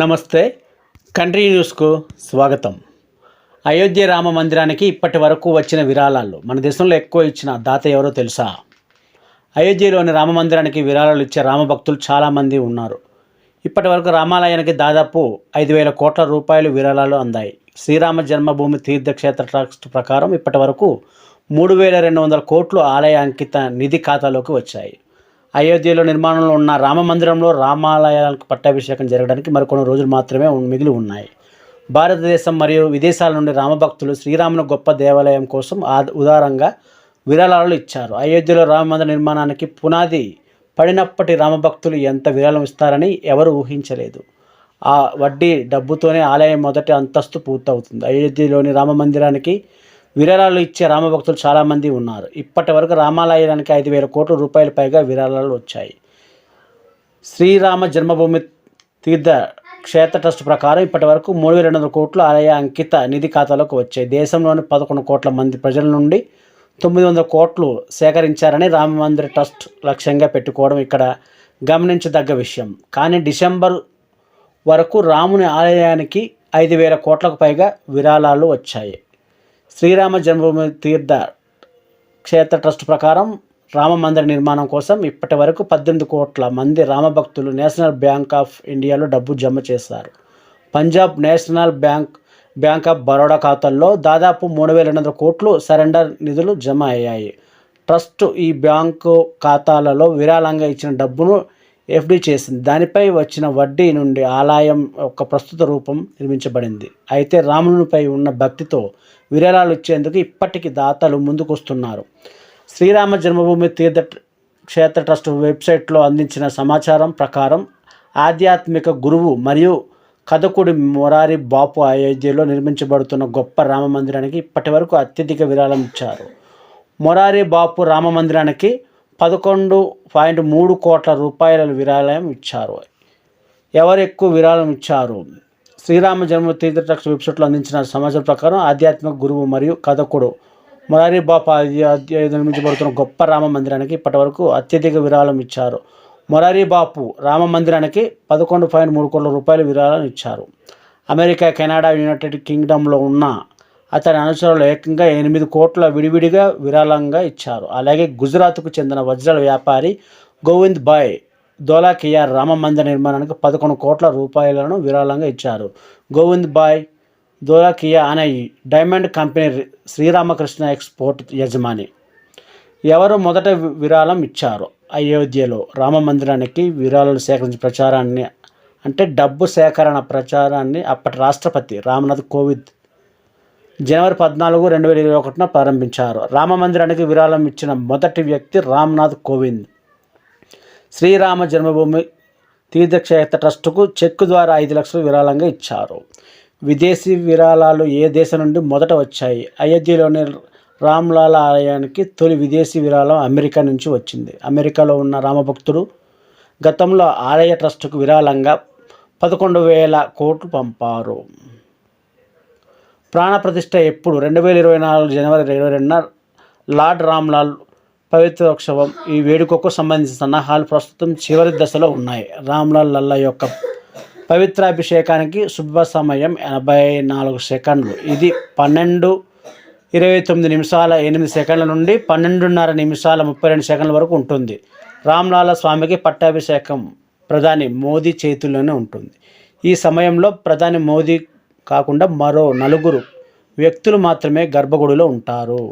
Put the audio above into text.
నమస్తే. కంట్రీ న్యూస్కు స్వాగతం. అయోధ్య రామ మందిరానికి ఇప్పటి వరకు వచ్చిన విరాళాలు. మన దేశంలో ఎక్కువ ఇచ్చిన దాత ఎవరో తెలుసా? అయోధ్యలోని రామ మందిరానికి విరాళాలు ఇచ్చే రామభక్తులు చాలామంది ఉన్నారు. ఇప్పటి వరకు రామాలయానికి దాదాపు ఐదు వేల కోట్ల రూపాయలు విరాళాలు అందాయి. శ్రీరామ జన్మభూమి తీర్థక్షేత్ర ట్రస్ట్ ప్రకారం ఇప్పటి వరకు మూడు వేల రెండు వందల కోట్లు ఆలయ అంకిత నిధి ఖాతాలోకి వచ్చాయి. అయోధ్యలో నిర్మాణంలో ఉన్న రామ మందిరంలో రామాలయాలకు పట్టాభిషేకం జరగడానికి మరికొన్ని రోజులు మాత్రమే మిగిలి ఉన్నాయి. భారతదేశం మరియు విదేశాల నుండి రామభక్తులు శ్రీరాముని గొప్ప దేవాలయం కోసం ఆ- ఉదారంగా విరాళాలు ఇచ్చారు. అయోధ్యలో రామ మందిర నిర్మాణానికి పునాది పడినప్పటి రామభక్తులు ఎంత విరాళం ఇస్తారని ఎవరు ఊహించలేదు. ఆ వడ్డీ డబ్బుతోనే ఆలయం మొదటి అంతస్తు పూర్తవుతుంది. అయోధ్యలోని రామ మందిరానికి విరాళాలు ఇచ్చే రామభక్తులు చాలామంది ఉన్నారు. ఇప్పటి వరకు రామాలయానికి ఐదు వేల కోట్ల రూపాయల పైగా విరాళాలు వచ్చాయి. శ్రీరామ జన్మభూమి తీర్థ క్షేత్ర ట్రస్ట్ ప్రకారం ఇప్పటి వరకు మూడు వేల రెండు వందల కోట్లు ఆలయ అంకిత నిధి ఖాతాలోకి వచ్చాయి. దేశంలోని పదకొండు కోట్ల మంది ప్రజల నుండి తొమ్మిది వందల కోట్లు సేకరించారని రామ మందిర ట్రస్ట్ లక్ష్యంగా పెట్టుకోవడం ఇక్కడ గమనించదగ్గ విషయం. కానీ డిసెంబర్ వరకు రాముని ఆలయానికి ఐదు వేల కోట్లకు పైగా విరాళాలు వచ్చాయి. శ్రీరామ జన్మభూమి తీర్థ క్షేత్ర ట్రస్ట్ ప్రకారం రామ మందిర నిర్మాణం కోసం ఇప్పటి వరకు పద్దెనిమిది కోట్ల మంది రామభక్తులు నేషనల్ బ్యాంక్ ఆఫ్ ఇండియాలో డబ్బు జమ చేశారు. Punjab national bank bank of Baroda ఖాతాల్లో దాదాపు మూడు వేల రెండు వందల కోట్లు సరెండర్ నిధులు జమ అయ్యాయి. ట్రస్ట్ ఈ బ్యాంకు ఖాతాలలో విరాళంగా ఇచ్చిన డబ్బును ఎఫ్డి చేసింది. దానిపై వచ్చిన వడ్డీ నుండి ఆలయం ఒక ప్రస్తుత రూపం నిర్మించబడింది. అయితే రామునిపై ఉన్న భక్తితో విరాళాలు ఇచ్చేందుకు ఇప్పటికీ దాతలు ముందుకొస్తున్నారు. శ్రీరామ జన్మభూమి తీర్థ క్షేత్ర ట్రస్ట్ వెబ్సైట్లో అందించిన సమాచారం ప్రకారం ఆధ్యాత్మిక గురువు మరియు కథకుడి మొరారి బాపు అయోధ్యలో నిర్మించబడుతున్న గొప్ప రామ మందిరానికి ఇప్పటి వరకు అత్యధిక విరాళం ఇచ్చారు. మొరారి బాపు రామ మందిరానికి పదకొండు పాయింట్ మూడు కోట్ల రూపాయల విరాళం ఇచ్చారు. ఎవరు ఎక్కువ విరాళం ఇచ్చారు? శ్రీరామ జన్మ తీర్థ ట్రస్ట్ వెబ్సైట్లో అందించిన సమాచారం ప్రకారం ఆధ్యాత్మిక గురువు మరియు కథకుడు మొరారి బాపు నిర్మించబడుతున్న గొప్ప రామ మందిరానికి ఇప్పటివరకు అత్యధిక విరాళం ఇచ్చారు. మొరారి బాపు రామ మందిరానికి పదకొండు పాయింట్ మూడు కోట్ల రూపాయల విరాళం ఇచ్చారు. అమెరికా కెనడా యునైటెడ్ కింగ్డంలో ఉన్న అతని అనుచరులు ఏకంగా ఎనిమిది కోట్ల విడివిడిగా విరాళంగా ఇచ్చారు. అలాగే గుజరాత్కు చెందిన వజ్రాల వ్యాపారి గోవింద్ బాయ్ దోలాకియా రామ మందిర నిర్మాణానికి పదకొండు కోట్ల రూపాయలను విరాళంగా ఇచ్చారు. గోవింద్ బాయ్ దోలాకియా అనే డైమండ్ కంపెనీ శ్రీరామకృష్ణ ఎక్స్పోర్ట్ యజమాని. ఎవరు మొదట విరాళం ఇచ్చారు? అయోధ్యలో రామ మందిరానికి విరాళాలు సేకరించిన ప్రచారాన్ని అంటే డబ్బు సేకరణ ప్రచారాన్ని అప్పటి రాష్ట్రపతి రామ్నాథ్ కోవింద్ జనవరి పద్నాలుగు రెండు వేల ఇరవై ఒకటిన ప్రారంభించారు. రామ మందిరానికి విరాళం ఇచ్చిన మొదటి వ్యక్తి రామ్నాథ్ కోవింద్. శ్రీరామ జన్మభూమి తీర్థక్షేత్ర ట్రస్టుకు చెక్కు ద్వారా ఐదు లక్షలు విరాళంగా ఇచ్చారు. విదేశీ విరాళాలు ఏ దేశం నుండి మొదట వచ్చాయి? అయోధ్యలోని రామ్లాల ఆలయానికి తొలి విదేశీ విరాళం అమెరికా నుంచి వచ్చింది. అమెరికాలో ఉన్న రామభక్తుడు గతంలో ఆలయ ట్రస్టుకు విరాళంగా పదకొండు వేల కోట్లు పంపారు. ప్రాణప్రతిష్ఠ ఎప్పుడు? రెండు వేల ఇరవై నాలుగు జనవరి ఇరవై రెండున లార్డ్ రామ్లాల్ పవిత్రోత్సవం ఈ వేడుకకు సంబంధించిన సన్నాహాలు ప్రస్తుతం చివరి దశలో ఉన్నాయి. రామ్లాల్ లల్లా యొక్క పవిత్రాభిషేకానికి శుభ సమయం ఎనభై నాలుగు సెకండ్లు. ఇది పన్నెండు ఇరవై తొమ్మిది నిమిషాల ఎనిమిది సెకండ్ల నుండి పన్నెండున్నర నిమిషాల ముప్పై రెండు సెకండ్ల వరకు ఉంటుంది. రామ్లాల స్వామికి పట్టాభిషేకం ప్రధాని మోదీ చేతుల్లోనే ఉంటుంది. ఈ సమయంలో ప్రధాని మోదీ కాకుండా మరో నలుగురు వ్యక్తులు మాత్రమే గర్భగుడిలో ఉంటారు.